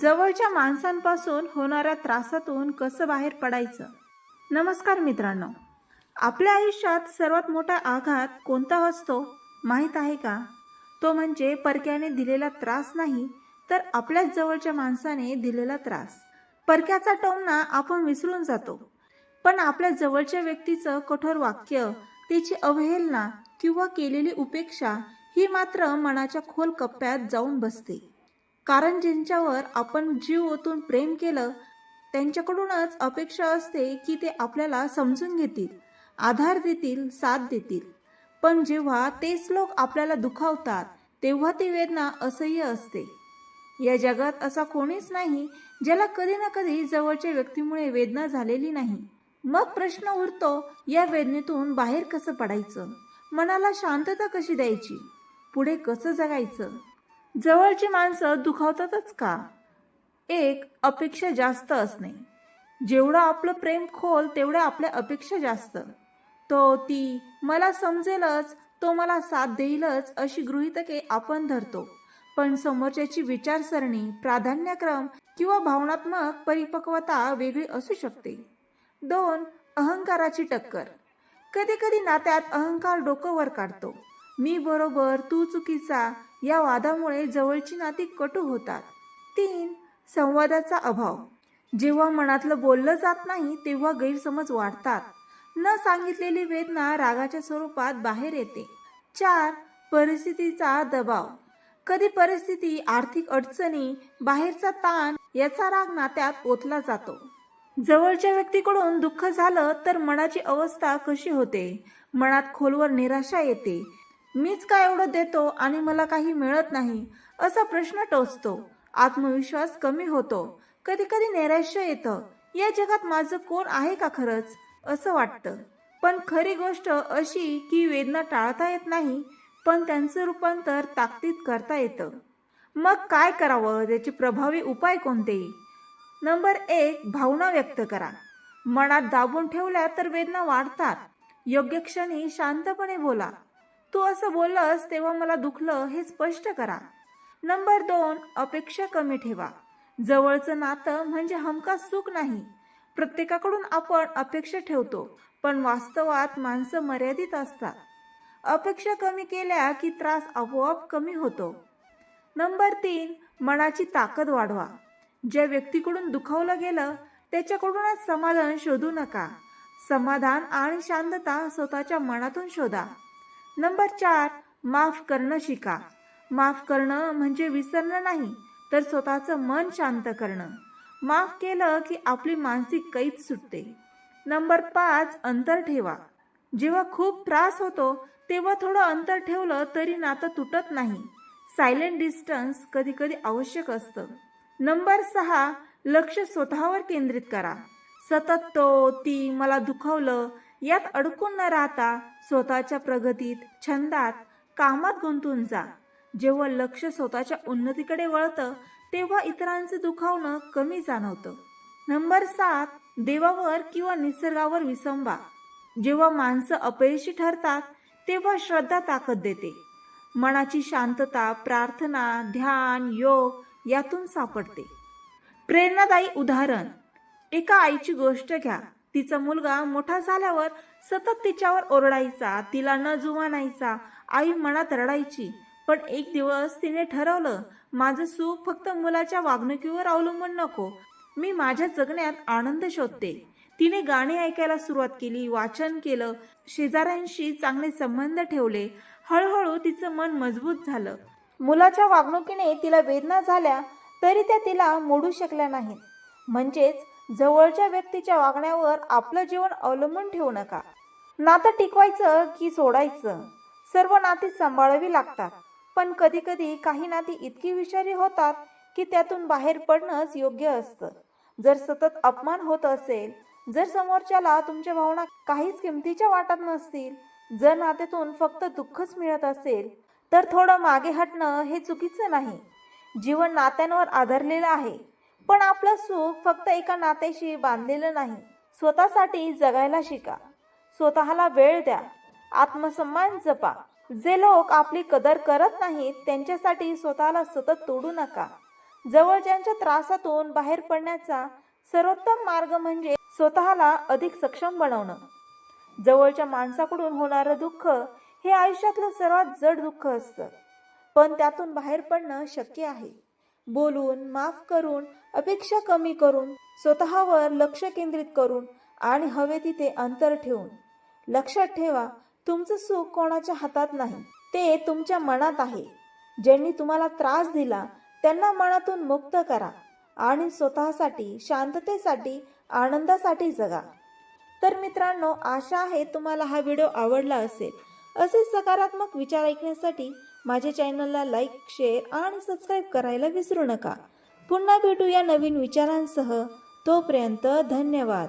जवळच्या माणसांपासून होणाऱ्या त्रासातून कसं बाहेर पडायचं? नमस्कार मित्रांनो. आपल्या आयुष्यात सर्वात मोठा आघात कोणता असतो माहीत आहे का? तो म्हणजे परक्याने दिलेला त्रास नाही तर आपल्याच जवळच्या माणसाने दिलेला त्रास. परक्याचा टोमना आपण विसरून जातो. पण आपल्या जवळच्या व्यक्तीचं कठोर वाक्य त्याची अवहेलना किंवा केलेली उपेक्षा ही मात्र मनाच्या खोल कप्प्यात जाऊन बसते. कारण ज्यांच्यावर आपण जीव ओतून प्रेम केलं त्यांच्याकडूनच अपेक्षा असते की ते आपल्याला समजून घेतील आधार देतील साथ देतील. पण जेव्हा तेच लोक आपल्याला दुखावतात तेव्हा ती वेदना असह्य असते. या जगात असा कोणीच नाही ज्याला कधी ना कधी जवळच्या व्यक्तीमुळे वेदना झालेली नाही. मग प्रश्न उरतो या वेदनेतून बाहेर कसं पडायचं? मनाला शांतता कशी द्यायची? पुढे कसं जगायचं? जवळची माणसं दुखावतातच का? एक अपेक्षा जास्त असणे. जेवढं आपलं प्रेम खोल तेवढ्या आपल्या अपेक्षा जास्त. तो ती मला समजेलच तो मला साथ देईलच अशी गृहितके आपण धरतो. पण समोरच्याची विचारसरणी प्राधान्यक्रम किंवा भावनात्मक परिपक्वता वेगळी असू शकते. दोन अहंकाराची टक्कर. कधी कधी नात्यात अहंकार डोकं वर काढतो. मी बरोबर तू चुकीचा या वादामुळे जवळची नाती कटू होतात. तीन संवादाचा अभाव. जेव्हा मनातलं बोललं जात नाही तेव्हा गैरसमज वाढतात. न सांगितलेली वेदना रागाच्या स्वरूपात बाहेर येते. चार परिस्थितीचा दबाव. कधी परिस्थिती आर्थिक अडचणी बाहेरचा ताण याचा राग नात्यात ओतला जातो. जवळच्या व्यक्तीकडून दुःख झालं तर मनाची अवस्था कशी होते? मनात खोलवर निराशा येते. मीच काय एवढं देतो आणि मला काही मिळत नाही? असा प्रश्न टोचतो. आत्मविश्वास कमी होतो. कधी कधी नैराश्य येतं. या जगात माझं कोण आहे का खरंच? असं वाटतं. पण खरी गोष्ट अशी की वेदना टाळता येत नाही पण त्यांचं रूपांतर ताकदीत करता येतं. मग काय करावं? त्याचे प्रभावी उपाय कोणते? नंबर एक भावना व्यक्त करा. मनात दाबून ठेवल्या तर वेदना वाढतात. योग्य क्षणी शांतपणे बोला. तू असं बोललंस तेव्हा मला दुखलं हे स्पष्ट करा. नंबर दोन अपेक्षा कमी ठेवा. जवळचं नातं म्हणजे हमखास सुख नाही. प्रत्येकाकडून आपण अपेक्षा ठेवतो पण वास्तवात माणसं मर्यादित असतात. अपेक्षा कमी केल्या की त्रास आपोआप कमी होतो. नंबर तीन मनाची ताकद वाढवा. ज्या व्यक्तीकडून दुखावलं गेलं त्याच्याकडूनच समाधान शोधू नका. समाधान आणि शांतता स्वतःच्या मनातून शोधा. नंबर चार माफ करणं शिका. माफ करणं म्हणजे विसरणं नाही तर स्वतःचं मन शांत करणं. माफ केलं की आपली मानसिक कैद सुटते. नंबर पाच अंतर ठेवा. जेव्हा खूप त्रास होतो तेव्हा थोडं अंतर ठेवलं तरी नातं तुटत नाही. सायलेंट डिस्टन्स कधी कधी आवश्यक असतं. नंबर सहा लक्ष स्वतःवर केंद्रित करा. सतत तो ती मला दुखवलं यात अडकून न राहता स्वतःच्या प्रगतीत छंदात कामात गुंतून जा. जेव्हा लक्ष स्वतःच्या उन्नतीकडे वळतं तेव्हा इतरांचं दुखावणं कमी जाणवतं. नंबर सात देवावर किंवा निसर्गावर विसंबा जेव्हा माणसं अपयशी ठरतात तेव्हा श्रद्धा ताकद देते. मनाची शांतता प्रार्थना ध्यान योग यातून सापडते. प्रेरणादायी उदाहरण एका आईची गोष्ट घ्या. तिचा मुलगा मोठा झाल्यावर सतत तिच्यावर ओरडायचा तिला न जुमानायचा. आई मनात रडायची. पण एक दिवस तिने ठरवलं माझं सुख फक्त मुलाच्या वागणुकीवर अवलंबून नको. मी माझ्या जगण्यात आनंद शोधते. तिने गाणी ऐकायला सुरुवात केली वाचन केलं शेजाऱ्यांशी चांगले संबंध ठेवले. हळूहळू तिचं मन मजबूत झालं. मुलाच्या वागणुकीने तिला वेदना झाल्या तरी त्या तिला मोडू शकल्या नाहीत. म्हणजेच जवळच्या व्यक्तीच्या वागण्यावर आपलं जीवन अवलंबून ठेवू नका. नातं टिकवायचं की सोडायचं सर्व नाती सांभाळावी लागतात. पण कधी कधी काही नाती इतकी विषारी होतात की त्यातून बाहेर पडणंच योग्य असतं. जर सतत अपमान होत असेल जर समोरच्याला तुमच्या भावना काहीच किमतीच्या वाटत नसतील जर नात्यातून फक्त दुःखच मिळत असेल तर थोडं मागे हटणं हे चुकीचं नाही. जीवन नात्यांवर आधारलेलं आहे. पण आपलं सुख फक्त एका नात्याशी बांधलेलं नाही. स्वतःसाठी जगायला शिका. स्वतःला वेळ द्या. आत्मसन्मान जपा. जे लोक आपली कदर करत नाहीत त्यांच्यासाठी स्वतःला सतत तोडू नका. जवळच्यांच्या त्रासातून बाहेर पडण्याचा सर्वोत्तम मार्ग म्हणजे स्वतःला अधिक सक्षम बनवणं. जवळच्या माणसाकडून होणारं दुःख हे आयुष्यातलं सर्वात जड दुःख असतं. पण त्यातून बाहेर पडणं शक्य आहे. बोलून माफ करून अपेक्षा कमी करून स्वतःवर लक्ष केंद्रित करून आणि हवे तिथे अंतर ठेवून. लक्षात ठेवा तुमचं सुख कोणाच्या हातात नाही ते तुमच्या मनात आहे. ज्यांनी तुम्हाला त्रास दिला त्यांना मनातून मुक्त करा आणि स्वतःसाठी शांततेसाठी आनंदासाठी जगा. तर मित्रांनो आशा आहे तुम्हाला हा व्हिडिओ आवडला असेल. असे सकारात्मक विचार ऐकण्यासाठी माझ्या चॅनलला लाईक शेअर आणि सबस्क्राईब करायला विसरू नका. पुन्हा भेटू या नवीन विचारांसह. तोपर्यंत धन्यवाद.